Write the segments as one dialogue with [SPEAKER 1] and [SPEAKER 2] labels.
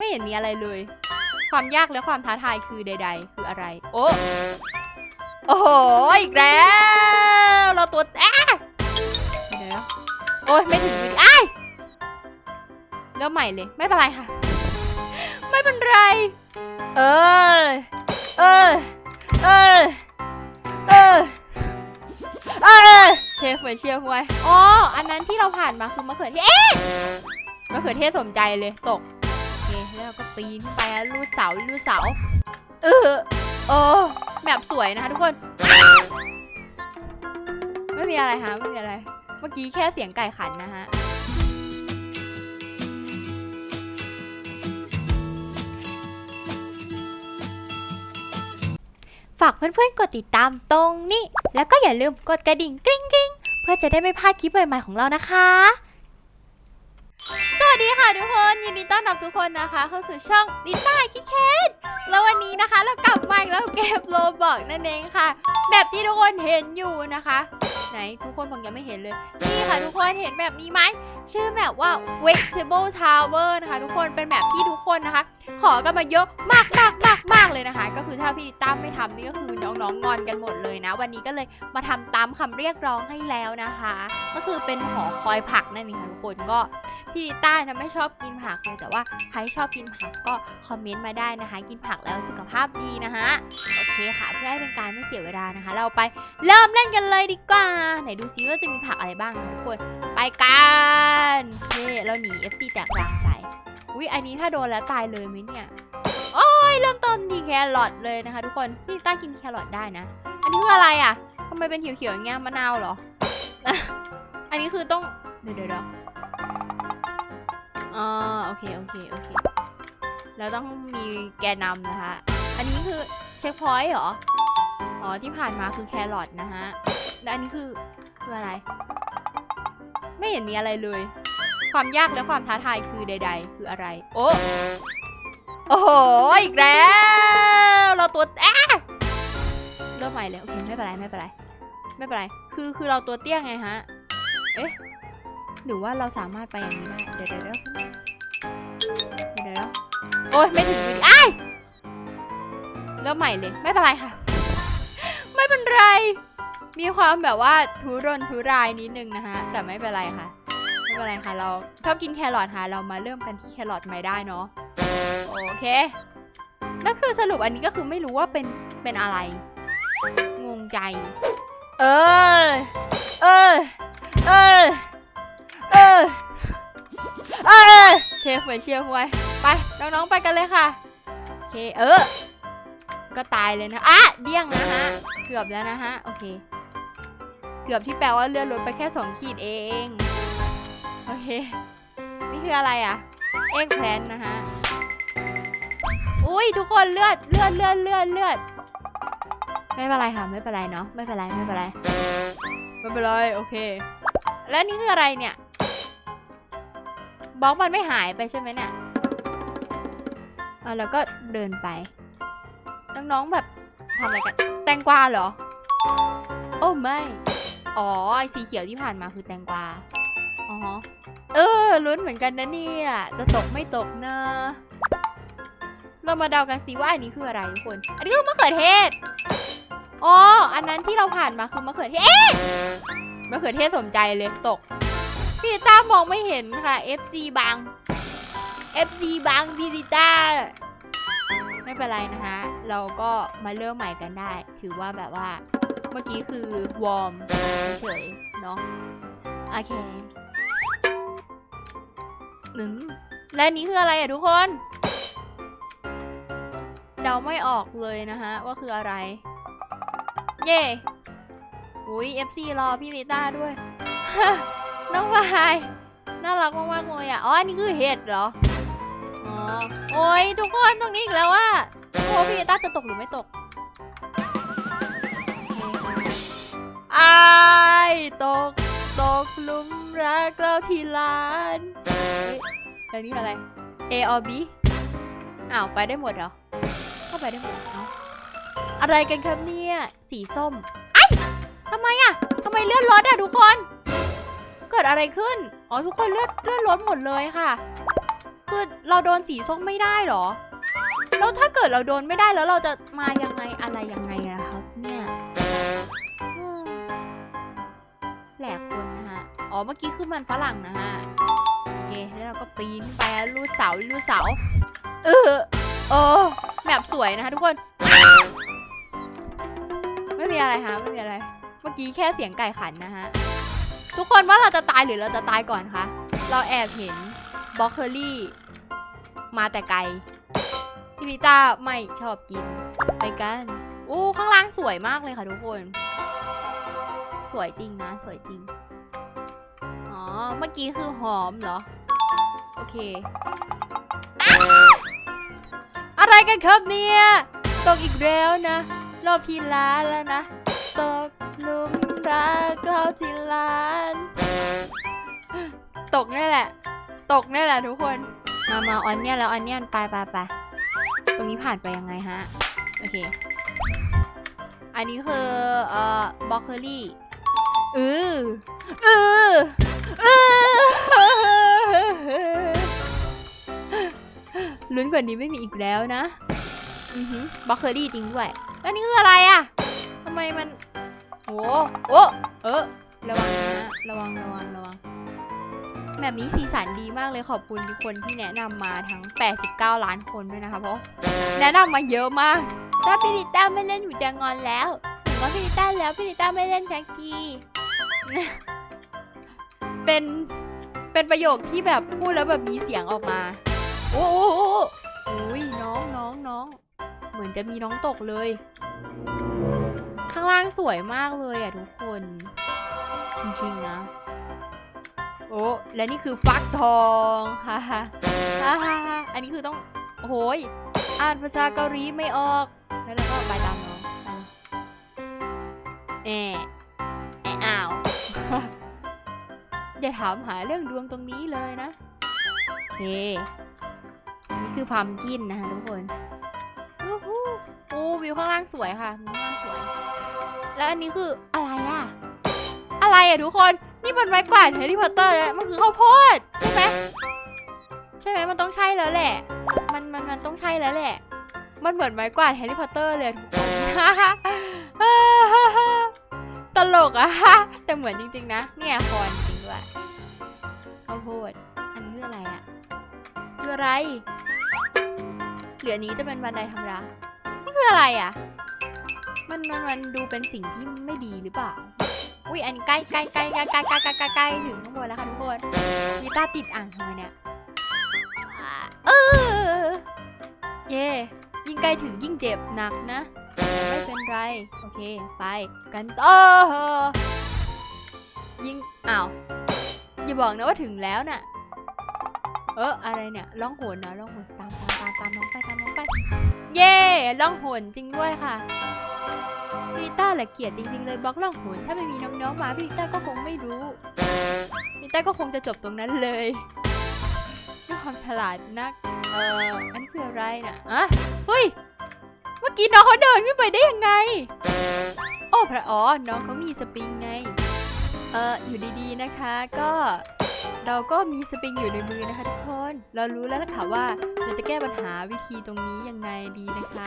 [SPEAKER 1] ไม่เห็นมีอะไรเลย ความยากและความท้าทายคือใด ๆ คืออะไร โอ้โอ้โหอีกแล้ว เราตัวอ้าเดี๋ยวโอ้ยไม่ถึงวิอ้ายเริ่มใหม่เลยไม่เป็นไรค่ะ ไม่เป็นไร เออเออเออเออเออเทเฟยเชียร์มวยอ๋ออันนั้นที่เราผ่านมาคือมะเขือเทศมะเขือเทศสมใจเลยตก เคแล้วก็ปีนขึ้นไปลูดเสาลูดเสา เออเออแบบสวยนะคะทุกคน ไม่มีอะไรฮะไม่มีอะไร เมื่อกี้แค่เสียงไก่ขันนะฮะฝากเพื่อนๆ กดติดตามตรงนี้ แล้วก็อย่าลืมกดกระดิ่งกริ๊งกริ๊งเพื่อจะได้ไม่พลาดคลิปใหม่ๆของเรานะคะ ดีค่ะทุกคนยินดีต้อนรับทุกคนนะคะ เข้าสู่ช่องดิต้าคิเคสแล้ววันนี้นะคะเรากลับมาอีกแล้วเกมโลบอกนั่นเองค่ะ แบบที่ทุกคนเห็นอยู่นะคะ ไหนทุกคนคงยังไม่เห็นเลย นี่ค่ะทุกคนเห็นแบบนี้ไหม ชื่อแบบว่า vegetable tower นะคะ ทุกคนเป็นแบบที่ทุกคนนะคะ ขอกันมาเยอะมากมากมากมากเลยนะคะ ก็คือถ้าพี่ตั้มไม่ทำนี่ก็คือน้องๆงอนกันหมดเลยนะ วันนี้ก็เลยมาทำตามคำเรียกร้องให้แล้วนะคะ ก็คือเป็นหอคอยผักนั่นเองค่ะทุกคนก็พี่ดิต้านะไม่ชอบกินผักเลยแต่ว่าใครชอบกินผักก็คอมเมนต์มาได้นะคะ กินผักแล้วสุขภาพดีนะคะโอเคค่ะ เพื่อให้เป็นการไม่เสียเวลานะคะ เราไปเริ่มเล่นกันเลยดีกว่า ไหนดูซิว่าจะมีผักอะไรบ้างนะทุกคนไปกันเฮ้เราหนี FC แตกรังไปอุ้ยอันนี้ถ้าโดนแล้วตายเลยไหมเนี่ย โอ้ยเริ่มต้นที่แครอทเลยนะคะ ทุกคนพี่ต้ากินแครอทได้นะ อันนี้คืออะไรอะทำไมเป็นเขียวๆอย่างเงี้ยมะนาวเหรอ อันนี้คือต้อง เดี๋ยวเดี๋ยวอ๋อโอเคโอเคโอเคแล้วต้องมีแกนนำนะคะ อันนี้คือเช็คพอยต์เหรอ อ๋อที่ผ่านมาคือแครอทนะฮะ แล้วอันนี้คือคืออะไร ไม่เห็นมีอะไรเลย ความยากและความท้าทายคือใด ๆ คืออะไร โอ้โอ้โหอีกแล้ว เราตัวอ้าเริ่มใหม่เลยโอเคไม่เป็นไรไม่เป็นไรไม่เป็นไร คือคือเราตัวเตี้ยไงฮะ เอ๊ะ หรือว่าเราสามารถไปอย่างนี้ได้เดี๋ยวเดี๋ยวเดี๋ยวเดี๋ยวเดี๋ยวโอ้ยไม่ถึงวิดีอ้ายเริ่มใหม่เลย ไม่เป็นไรค่ะ ไม่เป็นไร มีความแบบว่าทุรนทุรายนิดนึงนะฮะแต่ไม่เป็นไรค่ะ ไม่เป็นไรค่ะ เราชอบกินแครอทค่ะ เรามาเริ่มกันที่แครอทใหม่ได้เนาะโอเคแล้วคือสรุปอันนี้ก็คือไม่รู้ว่าเป็นเป็นอะไร งงใจ เออ เออ เออ เออ เออเคเฟเชียร์หวยไป น้องๆไปกันเลยค่ะโอเคเออ ก็ตายเลยนะ อะเดี้ยงนะฮะ เกือบแล้วนะฮะ โอเค เกือบที่แปลว่าเลื่อนรถไปแค่สองขีดเอง โอเค นี่คืออะไรอะเอ็กแพลนนะฮะ อุ้ยทุกคนเลือดเลือดเลือดเลือดเลือดไม่เป็นไรค่ะ ไม่เป็นไรเนาะไม่เป็นไรไม่เป็นไรไม่เป็นไรโอเค แล้วนี่คืออะไรเนี่ยบล็อกมันไม่หายไปใช่ไหมเนี่ยอะแล้วก็เดินไป น้องๆแบบทำอะไรกัน แตงกวาเหรอ โอ้ไม่ อ๋อไอสีเขียวที่ผ่านมาคือแตงกวา อ๋อ เออลุ้นเหมือนกันนะเนี่ย จะตกไม่ตกนะเรามาเดากันสิว่าอันนี้คืออะไรทุกคน อันนี้คือมะเขือเทศ อ๋อ อันนั้นที่เราผ่านมาคือมะเขือเทศเอ๊ะมะเขือเทศสมใจเลยตก พี่ต้ามองไม่เห็นค่ะ FC บาง FC บางพี่ดิต้า ไม่เป็นไรนะคะ เราก็มาเริ่มใหม่กันได้ ถือว่าแบบว่า มื่อกี้คือวอร์มเฉยเนาะโอเคหนึ่งและนี้คืออะไรอะทุกคน เดาไม่ออกเลยนะฮะ ว่าคืออะไร เย่อุ้ย FC รอพี่ลิต้าด้วย น้องวายน่ารักมากๆเลยอะ อ๋อ อันนี้คือเห็ดเหรอ อ๋อ โอ้ยทุกคนตรงนี้อีกแล้วว่าโอ้พี่ลิต้าจะตกหรือไม่ตก ตก ตกหลุมรักเราที่ลานเฮ้ยแล้วนี่อะไร A or B อ้าวไปได้หมดเหรอเข้าไปได้หมดเนาะอะไรกันครับเนี่ย สีส้ม ไอ้ทำไมอะทำไมเลื่อนรถอะทุกคน เกิดอะไรขึ้น อ๋อทุกคนเลื่อนเลื่อนรถหมดเลยค่ะ คือเราโดนสีส้มไม่ได้เหรอ แล้วถ้าเกิดเราโดนไม่ได้แล้วเราจะมายังไงอะไรยังไง อ๋อเมื่อกี้คือมันฝรั่งนะฮะโอเคแล้วเราก็ปีนไปลูดเสาลูดเสาเออเออแบบสวยนะคะทุกคน ไม่มีอะไรฮะไม่มีอะไร เมื่อกี้แค่เสียงไก่ขันนะฮะทุกคนว่าเราจะตายหรือเราจะตายก่อนคะเราแอบเห็นบล็อกเคอรี่มาแต่ไกลพี่พิต้าไม่ชอบกินไปกันโอ้ข้างล่างสวยมากเลยค่ะทุกคน สวยจริงนะ สวยจริง เมื่อกี้คือหอมเหรอ โอเคอ้าอะไรกันครับเนี่ย ตกอีกแล้วนะ รอบที่ล้านแล้วนะ ตกหลุมรักเราที่ล้าน ตกนี่แหละ ตกนี่แหละทุกคน มามาออนเนี่ยแล้วออนเนี่ยไปไปไปตรงนี้ผ่านไปยังไงฮะ โอเค อันนี้คือ เอ่อบล็อกเคอรี่เออเออเออ ลุ้นกว่านี้ไม่มีอีกแล้วนะอือหือบล็อกเคอรี่จริงด้วย แล้วนี่คืออะไรอะทำไมมันโอ้โอ้เออระวังนะ ระวังระวังระวังแบบนี้สีสันดีมากเลยขอบคุณทุกคนที่แนะนำมาทั้ง 89 ล้านคนด้วยนะคะเพราะแนะนำมาเยอะมาก ถ้าพี่ลิต้าไม่เล่นอยู่จะงอนแล้วถึงว่าพี่ลิต้าแล้วพี่ลิต้าไม่เล่นสักที เป็นเป็นประโยคที่แบบพูดแล้วแบบมีเสียงออกมา โอ้โหโอ้ยน้องน้องน้อง เหมือนจะมีน้องตกเลย ข้างล่างสวยมากเลยอะทุกคน จริงๆนะ โอ้และนี่คือฟักทองฮ่าฮ่าฮ่าฮ่าอันนี้คือต้องโอ้โหยอ่านภาษาเกาหลีไม่ออก แล้วก็ไปตามน้องไปเอย่าถามหาเรื่องดวงตรงนี้เลยนะเคอันนี้คือพัมกินนะคะทุกคนโอ้วิวข้างล่างสวยค่ะวิวข้างล่างสวย แล้วอันนี้คืออะไรอะอะไรอะทุกคน นี่มันไม้กวาดแฮร์รี่พอตเตอร์มันคือข้าวโพดใช่ไหมใช่ไหมมันต้องใช่แล้วแหละ มันมันมันต้องใช่แล้วแหละ มันเหมือนไม้กวาดแฮร์รี่พอตเตอร์เลยทุกคนตลกอะแต่เหมือนจริงๆนะ เนี่ยคอน ด้วยข้าวโพดอันนี้คืออะไรอะคืออะไร เหลือนี้จะเป็นบันไดธรรมดานี่คืออะไรอะมันมันมันดูเป็นสิ่งที่ไม่ดีหรือเปล่า อุ้ยอันนี้ใกล้ใกล้ใกล้ใกล้ใกล้ใกล้ใกล้ใกล้ใกล้ถึงข้างบนแล้วค่ะทุกคนมีตาติดอ่างทำไมเนี่ยอ่าเออเย่ยิ่งใกล้ถึงยิ่งเจ็บหนักนะ ไม่เป็นไร โอเค ไปกันต่อ บอกนะว่าถึงแล้วน่ะ เอออะไรเนี่ยล่องหนนะล่องหนตามตามตามตามน้องไปตามน้องไป เย่ล่องหนจริงด้วยค่ะพี่ต้าแหละเกลียดจริงๆเลยบล็อกล่องหนถ้าไม่มีน้องๆมาพี่ต้าก็คงไม่รู้พี่ต้าก็คงจะจบตรงนั้นเลยด้วยความฉลาดนักเอออันนี้คืออะไรน่ะอะเฮ้ยเมื่อกี้น้องเขาเดินขึ้นไปได้ยังไง โอ้พระอ๋อน้องเขามีสปริงไง เอออยู่ดีๆนะคะก็เราก็มีสปริงอยู่ในมือนะคะทุกคน เรารู้แล้วล่ะค่ะว่าเราจะแก้ปัญหาวิธีตรงนี้ยังไงดีนะคะ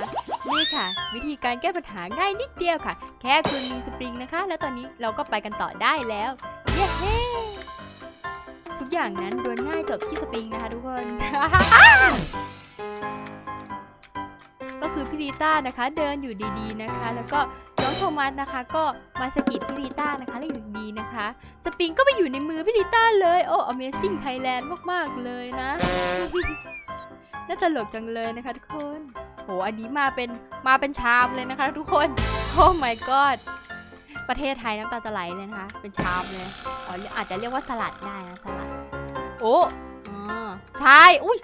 [SPEAKER 1] นี่ค่ะ วิธีการแก้ปัญหาง่ายนิดเดียวค่ะ แค่คุณมีสปริงนะคะ แล้วตอนนี้เราก็ไปกันต่อได้แล้ว เย้ทุกอย่างนั้นรวนง่ายจบที่สปริงนะคะทุกคน ก็คือพี่ลีต้านะคะ เดินอยู่ดีๆนะคะ แล้วก็ โทมัสนะคะ ก็มาสกิดพี่ลีต้านะคะแล้วอยู่ดีนะคะ สปริงก็ไปอยู่ในมือพี่ลีต้าเลยโอ้ Amazing Thailand มากๆเลยนะน่าตลกจังเลยนะคะทุกคนโหอันนี้มาเป็นมาเป็นชามเลยนะคะ ทุกคนโอ้ my god ประเทศไทยน้ำตาจะไหลเลยนะคะ เป็นชามเลยอ๋ออาจจะเรียกว่าสลัดได้นะสลัดโอ้อ๋อใช่อุ้ย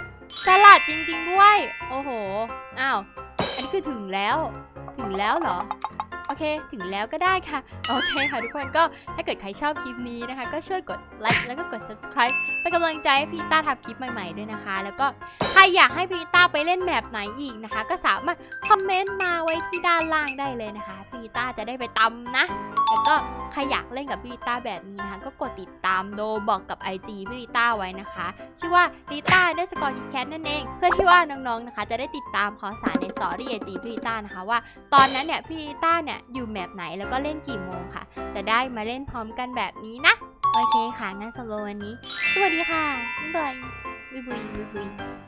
[SPEAKER 1] สลัดจริง ๆ ด้วย โอ้โหอ้าวอันนี้คือถึงแล้ว ถึงแล้วเหรอ เค ถึงแล้วก็ได้ค่ะ โอเคค่ะทุกคนก็ถ้าเกิดใครชอบคลิปนี้นะคะ ก็ช่วยกดไลค์แล้วก็กด subscribe เป็นกำลังใจให้พีต้าทำคลิปใหม่ๆด้วยนะคะ แล้วก็ใครอยากให้พีต้าไปเล่นแบบไหนอีกนะคะ ก็สามารถคอมเมนต์มาไว้ที่ด้านล่างได้เลยนะคะพีต้าจะได้ไปตำนะ แล้วก็ใครอยากเล่นกับพี่ลิต้าแบบนี้นะคะ ก็กดติดตามโดบอกกับ IG พี่ลิต้าไว้นะคะ ชื่อว่าลิต้าเดสกอร์ทีแคทนั่นเอง เพื่อที่ว่าน้องๆนะคะ จะได้ติดตามข่าวสารในสตอรี่ไอจีพี่ลิต้านะคะว่า ตอนนั้นเนี่ยพี่ลิต้าเนี่ยอยู่แมปไหนแล้วก็เล่นกี่โมงค่ะ จะได้มาเล่นพร้อมกันแบบนี้นะ โอเคค่ะงั้นสำหรับวันนี้ สวัสดีค่ะบ๊ายบายบุยบุยบุยบุย